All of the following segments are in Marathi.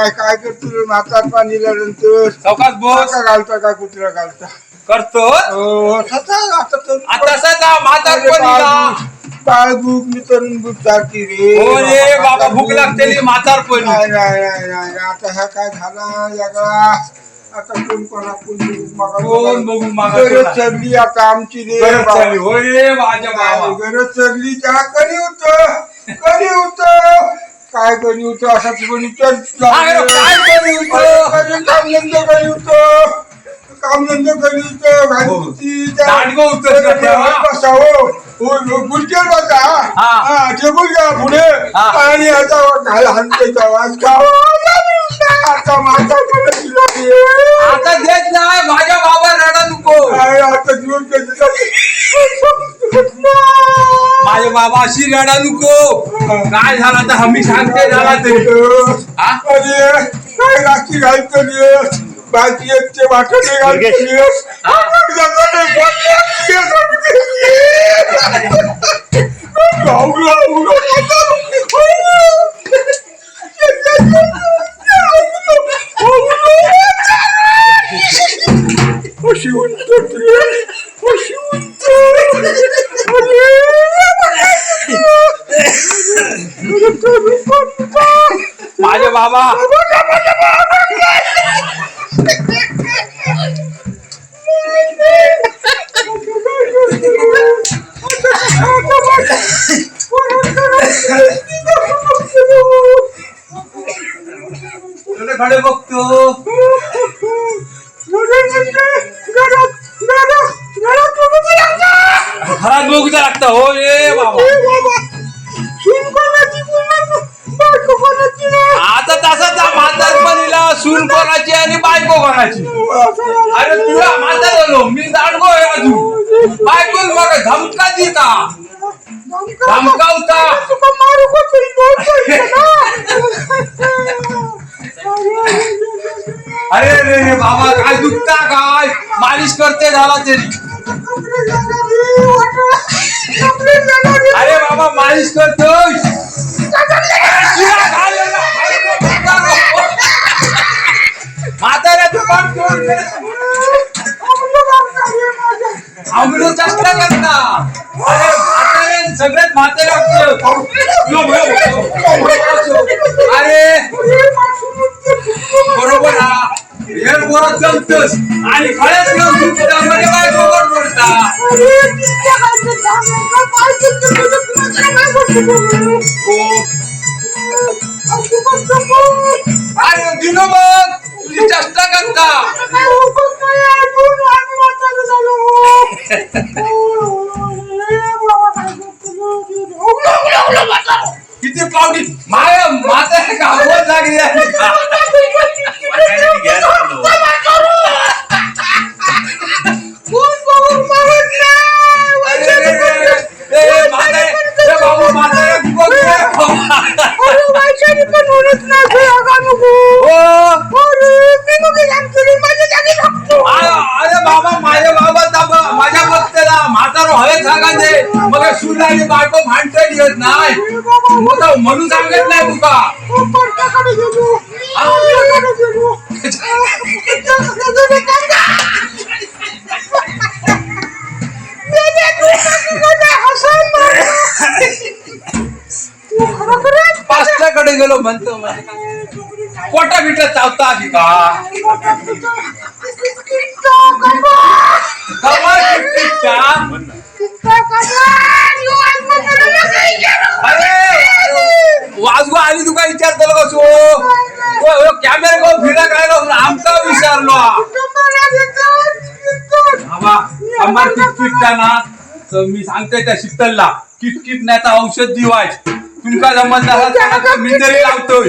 काय काय करतो नातात पाणी नंतर चौकात बोस. का घालता का? कुत्रा घालता? करतो. हो तसा आता तर आता सदा म्हातारपणीला काळ भूक मी तरुण भूक सारखी रे. हो रे बाबा भूक लागते म्हातारपणी नाही नाही नाही नाही आता हा काय झाला? याला आता कोण कोणा कोण कोण बघून मागा गरज चढली आता आमची रे गरज बाबा. चालली होय रे माझ्या बाबा. गरज चढली त्या कधी होत. कधी होत. काय कधी होत असा कोणी कधी? कामधंद कधी होत कामधंद कधी होत हो. का तेव्हा? बसा हो. टेबल घ्या पुढे. आणि आता घाल हाणते आवाज. खावा आता माझा आता देत नाही. माझ्या बाबा रडा नको. आता जीवन माझे बाबा अशी रडा नको. काय झालं आता? हमी सांगते झाला तरी. हा? अरे काय राखी घालतो बाकी ते वाटणे घालतो हा? शिवंत कडे बघतो घरात अरे तुला म्हातार झालो मी दांडगो आहे अजून बायको मग धमका देता धमकावता अरे रे रे बाबा काय दुखता काय मालिश करते झाला तरी अरे बाबा मालिश करतोय तुला घालेला म्हाताऱ्या तू पण कोण अमृत चष्टा करता अरे म्हातारे सगळ्यात म्हातारे आपलं. यो, यो, यो. अरे बरोबर हा हे पोरं चलतस आणि खळ्यात घेऊन तुमच्या दामाने बाय बरोबर बोलता हो अरे दिनो बघ तुझी चेष्टा करता सांगत नाही तुका पाचल्याकडे गेलो म्हणतो म्हणजे काय? पोटा बिटा चावता की का कमर किटकिटच्या? अरे वाजगो आली तुका विचारतलो कसो कॅमेरा घेऊन फिरा काय आमचा विचारलो. ना. मी सांगतोय त्या शीतलला किटकिट नाही तर औषध दिवायच तुमका जमत मी तरी लावतोय.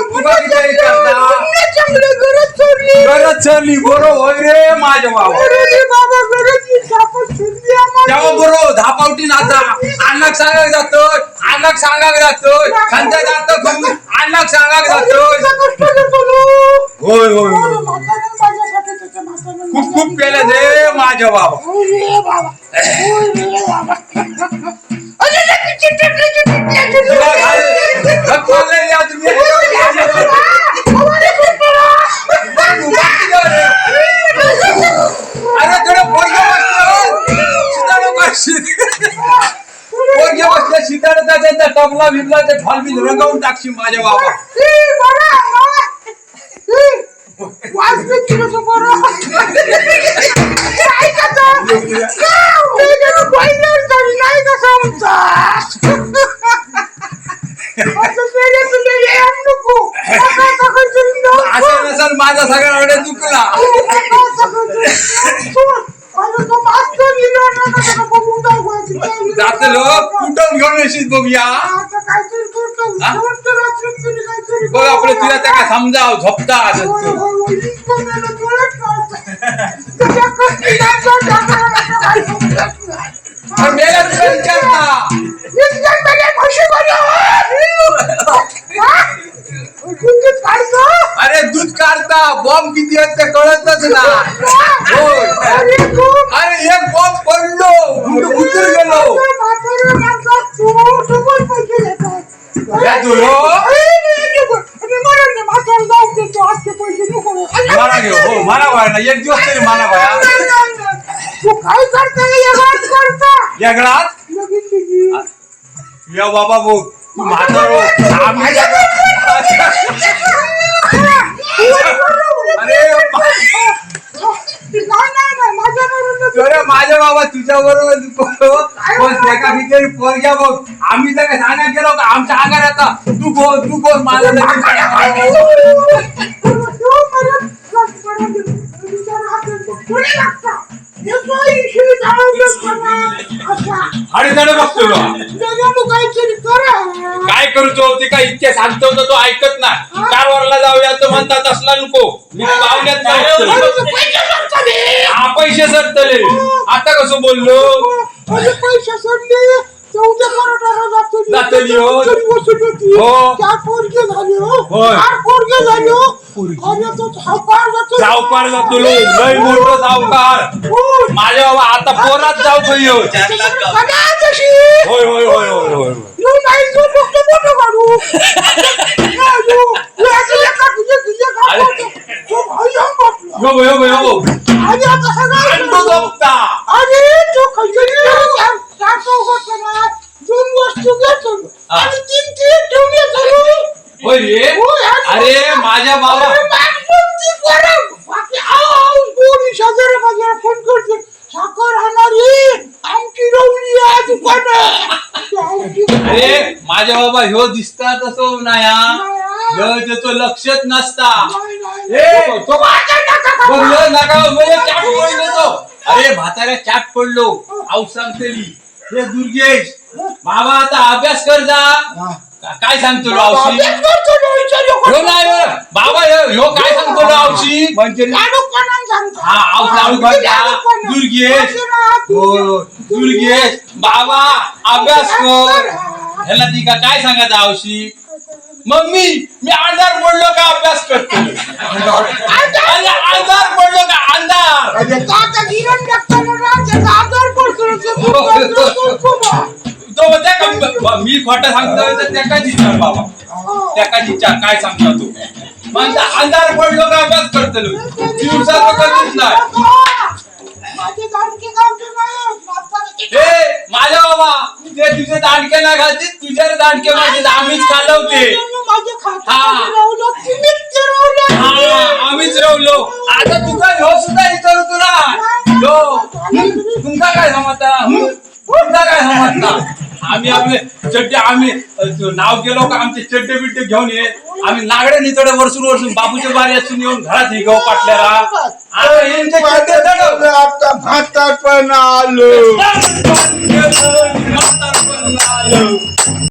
तुला किती विचारता गरज चरली बरो माझ्या बाबा तेव्हा बरो धापावटी नाचा अन्नाक सांगाक जातोय अन्नाक सांगाक जातोय. संध्या जातो अन्नाक सांगाक जातोय. होय होय होय. खूप खूप केलं रे माझ्या बाबा. तुला त्यांचा टबला बिबला ते ढॉल बिल रंगवून टाकशील माझ्या बाबा असं नसेल माझा सगळा वेळ चुकला जातलो कुठं घेऊन येशील बघूया बघ आपलं तुला त्या काय समजाव झोपता आज मेला तुला विचारता अरे दूध काढता बॉम्ब किती आहेत ते कळतच ना होय अरे एक बॉम्ब पडलो गुंड उतर गेलो मला घेऊ हो ना एक दिवस तरी मला वया तू काय करता करता लगीन या बाबा भाऊ तू म्हातारो आम्ही अरे नाही नाही नाही माझ्या बरोबर अरे माझ्या बाबा तुझ्या बरोबर पण एका ठिकाणी पोरग्या बघ आम्ही तर काय सांगा गेलो का आमच्या आगार आता तू बोल तू बोल माझं लगीन करा. आणि त्याने बघतो. काय करू तो? ते काय इतके सांगतो तर तो ऐकत नाही. कारवारला जाऊया तर म्हणतात असला नको. मी पाहुण्यात हा? पैसे सरतले. आता कसं बोललो? पैसे सोडले चौदा करोडाला जातो जातली हो. हो. पोरगे झाले हो होय. चार पोरगे झाले हो. अरे तो सावकार जातो सावकार जातो लो, लय मोठं सावकार हो. माझ्या बाबा आता पोरात जाऊ तशी होय होय होय होय होय येऊ नाही तो फक्त मोठं काढू नाही, येऊ. हे असं एका तुझ्या तुझ्या काढतो. तो भाई हम बसला. यो. आणि आता सगळं आणतो झोपता अरे तो खंजरी चार चार चौघात ना दोन वस्तू घेतो हा. आणि तीन तीन ठेवले चालू होय रे होय, आणि- अरे माझ्या बाबा अरे माणसं ती पोरं. बाकी आव, आव, कोणी शेजाऱ्या पाजाऱ्या फोन करते साखर आणणारी आमची रवली आहे दुकान माझ्या बाबा ह्यो दिसता तसं नाही हा. ह्यो त्याचं लक्षच नसता. म्हणजे अरे म्हाताऱ्या चाट पडलो. आऊ सांगतेली. हे दुर्गेश बाबा आता अभ्यास कर जा. काय सांगतो आवशी. बाबा ह्यो ह्यो काय सांगतो आवशी? म्हणजे हा आऊ घालता दुर्गेश. हो दुर्गेश बाबा अभ्यास कर. ह्याला ती का काय सांगायचं आवशी? मम्मी मी अंधार पडलो का अभ्यास करतो? अरे अंधार पडलो का अंधार तो त्या का- मी खोटं सांगतोय तर त्या काय विचार बाबा? त्या काय विचार काय सांगता तू? मग अंधार पडलो का अभ्यास करतो? दिवसात कधीच नाही. दांडके नाही खाते तुझ्या दांडके माझे आम्हीच खाल्लवते हा. आम्हीच रवलो आता तुका ह्यो सुद्धा विचारू तुला तुमचा काय समजता? तुमचा काय समजता? आम्ही आपले चड्डे आम्ही नाव गेलो का आमचे चड्डे बिड्डे घेऊन ये. आम्ही नागडे नितडे वरसून वरसून बाबूच्या बारी असून येऊन घरात हे गहू पाटल्याला. आलं.